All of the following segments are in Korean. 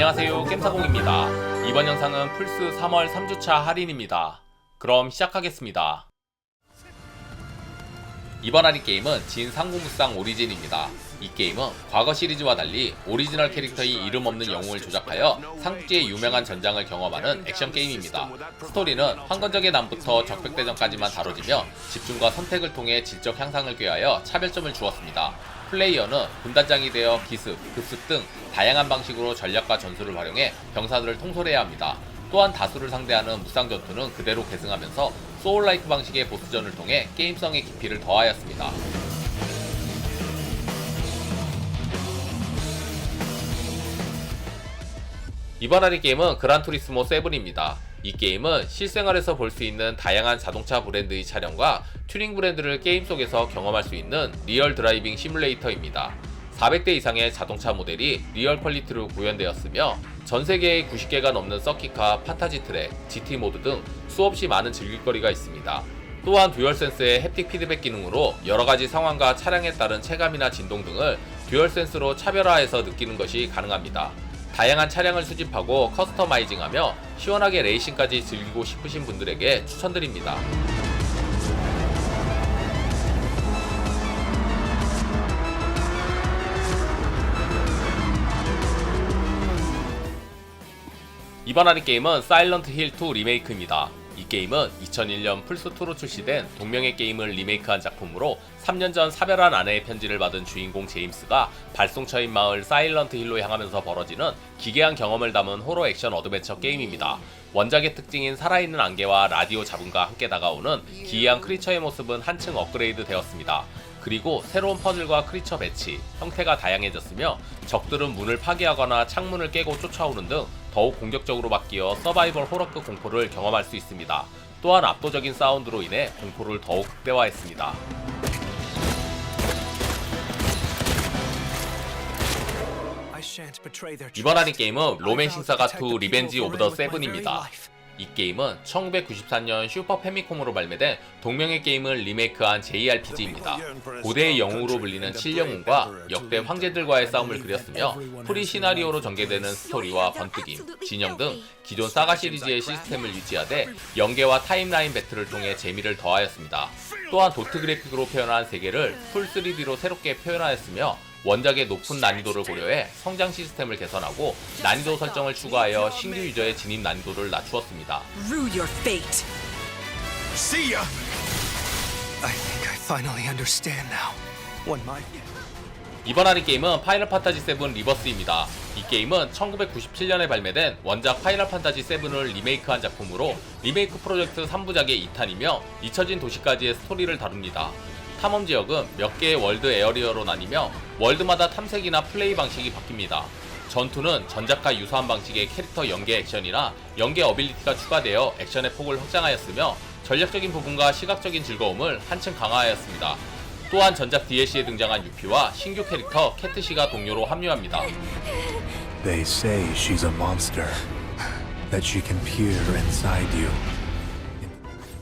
안녕하세요 겜사공입니다. 이번 영상은 플스 3월 3주차 할인입니다. 그럼 시작하겠습니다. 이번 할인 게임은 진 상공무쌍 오리진입니다. 이 게임은 과거 시리즈와 달리 오리지널 캐릭터의 이름 없는 영웅을 조작하여 삼국지의 유명한 전장을 경험하는 액션 게임입니다. 스토리는 황건적의 남부터 적백대전까지만 다뤄지며 집중과 선택을 통해 질적 향상을 꾀하여 차별점을 주었습니다. 플레이어는 분단장이 되어 기습, 급습 등 다양한 방식으로 전략과 전술을 활용해 병사들을 통솔해야 합니다. 또한 다수를 상대하는 무쌍 전투는 그대로 계승하면서 소울라이크 방식의 보스전을 통해 게임성의 깊이를 더하였습니다. 이번 할인 게임은 그란투리스모 7입니다. 이 게임은 실생활에서 볼 수 있는 다양한 자동차 브랜드의 차량과 튜닝 브랜드를 게임 속에서 경험할 수 있는 리얼 드라이빙 시뮬레이터입니다. 400대 이상의 자동차 모델이 리얼 퀄리티로 구현되었으며 전 세계의 90개가 넘는 서킷카, 판타지 트랙, GT 모드 등 수없이 많은 즐길거리가 있습니다. 또한 듀얼센스의 햅틱 피드백 기능으로 여러 가지 상황과 차량에 따른 체감이나 진동 등을 듀얼센스로 차별화해서 느끼는 것이 가능합니다. 다양한 차량을 수집하고 커스터마이징하며 시원하게 레이싱까지 즐기고 싶으신 분들에게 추천드립니다. 이번 할인 게임은 사일런트 힐 2 리메이크입니다. 이 게임은 2001년 플스2로 출시된 동명의 게임을 리메이크한 작품으로 3년 전 사별한 아내의 편지를 받은 주인공 제임스가 발송처인 마을 사일런트 힐로 향하면서 벌어지는 기괴한 경험을 담은 호러 액션 어드벤처 게임입니다. 원작의 특징인 살아있는 안개와 라디오 잡음과 함께 다가오는 기이한 크리처의 모습은 한층 업그레이드 되었습니다. 그리고 새로운 퍼즐과 크리처 배치, 형태가 다양해졌으며 적들은 문을 파괴하거나 창문을 깨고 쫓아오는 등 더욱 공격적으로 바뀌어 서바이벌 호러급 공포를 경험할 수 있습니다. 또한 압도적인 사운드로 인해 공포를 더욱 극대화했습니다. 이번 할인 게임은 로맨싱 사가 2 리벤지 오브 더 세븐입니다. 이 게임은 1994년 슈퍼 패미콤으로 발매된 동명의 게임을 리메이크한 JRPG입니다. 고대의 영웅으로 불리는 칠영웅과 역대 황제들과의 싸움을 그렸으며 프리 시나리오로 전개되는 스토리와 번뜩임, 진영 등 기존 사가 시리즈의 시스템을 유지하되 연계와 타임라인 배틀을 통해 재미를 더하였습니다. 또한 도트 그래픽으로 표현한 세계를 풀 3D로 새롭게 표현하였으며 원작의 높은 난이도를 고려해 성장 시스템을 개선하고 난이도 설정을 추가하여 신규 유저의 진입 난이도를 낮추었습니다. Rue your fate. See ya! I think I finally understand now. When my 이번 할인 게임은 파이널 판타지 7 리버스입니다. 이 게임은 1997년에 발매된 원작 파이널 판타지 7을 리메이크한 작품으로 리메이크 프로젝트 3부작의 2탄이며 잊혀진 도시까지의 스토리를 다룹니다. 탐험 지역은 몇 개의 월드 에어리어로 나뉘며 월드마다 탐색이나 플레이 방식이 바뀝니다. 전투는 전작과 유사한 방식의 캐릭터 연계 액션이나 연계 어빌리티가 추가되어 액션의 폭을 확장하였으며 전략적인 부분과 시각적인 즐거움을 한층 강화하였습니다. 또한 전작 DLC에 등장한 유피와 신규 캐릭터 캐트시가 동료로 합류합니다. They say she's a monster, that she can peer inside you.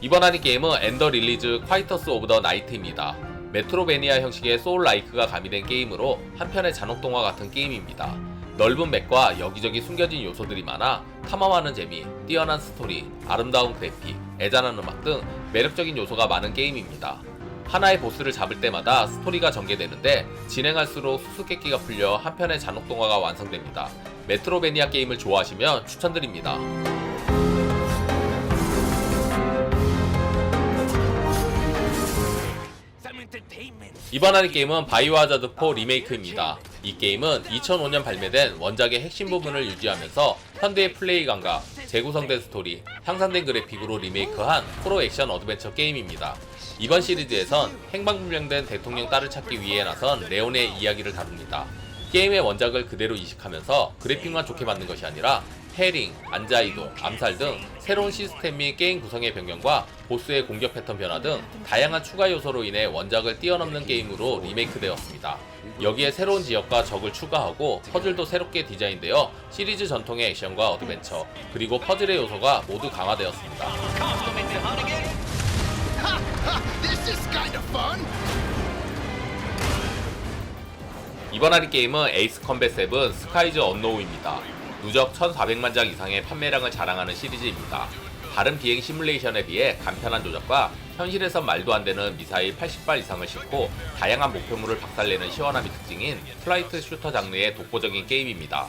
이번 할인 게임은 엔더 릴리즈 콰이터스 오브 더 나이트입니다. 메트로베니아 형식의 소울 라이크가 가미된 게임으로 한편의 잔혹동화 같은 게임입니다. 넓은 맵과 여기저기 숨겨진 요소들이 많아 탐험하는 재미, 뛰어난 스토리, 아름다운 그래픽, 애잔한 음악 등 매력적인 요소가 많은 게임입니다. 하나의 보스를 잡을 때마다 스토리가 전개되는데 진행할수록 수수께끼가 풀려 한편의 잔혹동화가 완성됩니다. 메트로베니아 게임을 좋아하시면 추천드립니다. 이번 할인 게임은 바이오하자드 4 리메이크입니다. 이 게임은 2005년 발매된 원작의 핵심 부분을 유지하면서 현대의 플레이 감각, 재구성된 스토리, 향상된 그래픽으로 리메이크한 프로 액션 어드벤처 게임입니다. 이번 시리즈에선 행방불명된 대통령 딸을 찾기 위해 나선 레온의 이야기를 다룹니다. 게임의 원작을 그대로 이식하면서 그래픽만 좋게 만든 것이 아니라 해링, 안자이동, 암살 등 새로운 시스템 및 게임 구성의 변경과 보스의 공격 패턴 변화 등 다양한 추가 요소로 인해 원작을 뛰어넘는 게임으로 리메이크되었습니다. 여기에 새로운 지역과 적을 추가하고 퍼즐도 새롭게 디자인되어 시리즈 전통의 액션과 어드벤처 그리고 퍼즐의 요소가 모두 강화되었습니다. 이번 할인 게임은 에이스 컴뱃 7 스카이즈 언노우입니다. 누적 1,400만 장 이상의 판매량을 자랑하는 시리즈입니다. 다른 비행 시뮬레이션에 비해 간편한 조작과 현실에선 말도 안 되는 미사일 80발 이상을 싣고 다양한 목표물을 박살내는 시원함이 특징인 플라이트 슈터 장르의 독보적인 게임입니다.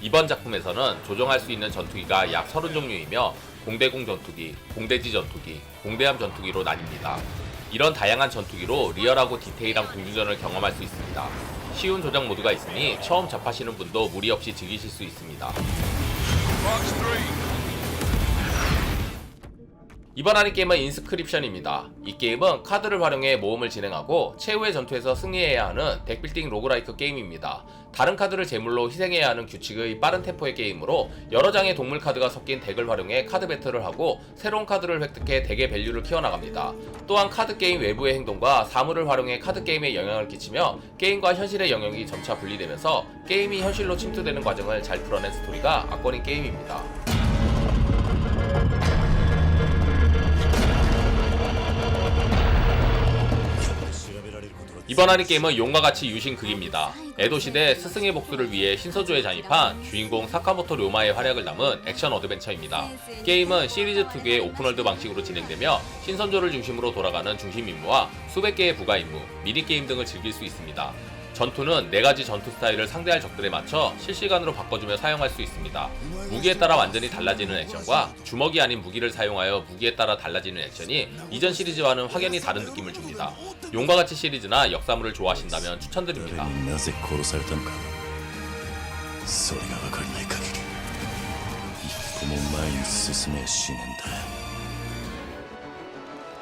이번 작품에서는 조종할 수 있는 전투기가 약 30종류이며 공대공 전투기, 공대지 전투기, 공대함 전투기로 나뉩니다. 이런 다양한 전투기로 리얼하고 디테일한 공중전을 경험할 수 있습니다. 쉬운 조작 모드가 있으니 처음 접하시는 분도 무리 없이 즐기실 수 있습니다. 이번 하는 게임은 인스크립션입니다. 이 게임은 카드를 활용해 모험을 진행하고 최후의 전투에서 승리해야 하는 덱빌딩 로그라이크 게임입니다. 다른 카드를 제물로 희생해야 하는 규칙의 빠른 템포의 게임으로 여러 장의 동물 카드가 섞인 덱을 활용해 카드 배틀을 하고 새로운 카드를 획득해 덱의 밸류를 키워나갑니다. 또한 카드 게임 외부의 행동과 사물을 활용해 카드 게임에 영향을 끼치며 게임과 현실의 영역이 점차 분리되면서 게임이 현실로 침투되는 과정을 잘 풀어낸 스토리가 악권인 게임입니다. 이번 하는 게임은 용과 같이 유신극입니다. 에도 시대 스승의 복수를 위해 신서주에 잠입한 주인공 사카모토 료마의 활약을 담은 액션 어드벤처입니다. 게임은 시리즈 특유의 오픈월드 방식으로 진행되며 신선조를 중심으로 돌아가는 중심 임무와 수백 개의 부가 임무, 미니 게임 등을 즐길 수 있습니다. 전투는 4가지 전투 스타일을 상대할 적들에 맞춰 실시간으로 바꿔주며 사용할 수 있습니다. 무기에 따라 완전히 달라지는 액션과 주먹이 아닌 무기를 사용하여 무기에 따라 달라지는 액션이 이전 시리즈와는 확연히 다른 느낌을 줍니다. 용과 같이 시리즈나 역사물을 좋아하신다면 추천드립니다. なぜ殺されたのかそれが分からない限り一歩も前に進めやしねえんだ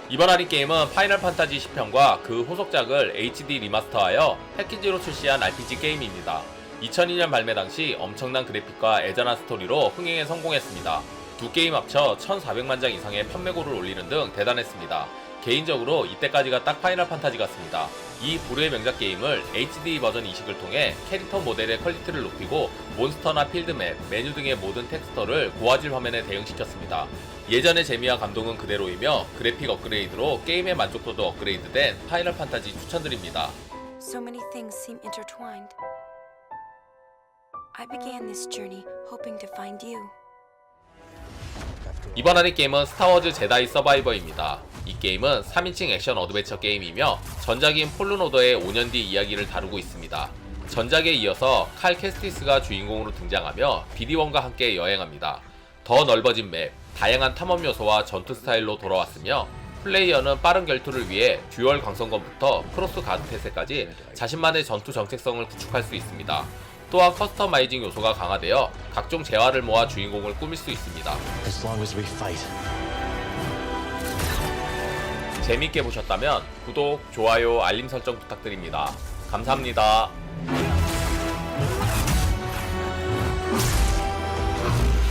이번 할인 게임은 파이널 판타지 10편과 그 후속작을 HD 리마스터하여 패키지로 출시한 RPG 게임입니다. 2002년 발매 당시 엄청난 그래픽과 애잔한 스토리로 흥행에 성공했습니다. 두 게임 합쳐 1,400만 장 이상의 판매고를 올리는 등 대단했습니다. 개인적으로 이때까지가 딱 파이널 판타지 같습니다. 이 불후의 명작 게임을 HD 버전 이식을 통해 캐릭터 모델의 퀄리티를 높이고 몬스터나 필드맵, 메뉴 등의 모든 텍스처를 고화질 화면에 대응시켰습니다. 예전의 재미와 감동은 그대로이며 그래픽 업그레이드로 게임의 만족도도 업그레이드된 파이널 판타지 추천드립니다. So many things seem intertwined. I began this journey hoping to find you. 이번 할인 게임은 스타워즈 제다이 서바이버입니다. 이 게임은 3인칭 액션 어드벤처 게임이며 전작인 폴른오더의 5년 뒤 이야기를 다루고 있습니다. 전작에 이어서 칼 캐스티스가 주인공으로 등장하며 비디원과 함께 여행합니다. 더 넓어진 맵, 다양한 탐험 요소와 전투 스타일로 돌아왔으며 플레이어는 빠른 결투를 위해 듀얼 광선검부터 크로스 가드 태세까지 자신만의 전투 정체성을 구축할 수 있습니다. 또한 커스터마이징 요소가 강화되어 각종 재화를 모아 주인공을 꾸밀 수 있습니다. 재밌게 보셨다면 구독, 좋아요, 알림 설정 부탁드립니다. 감사합니다.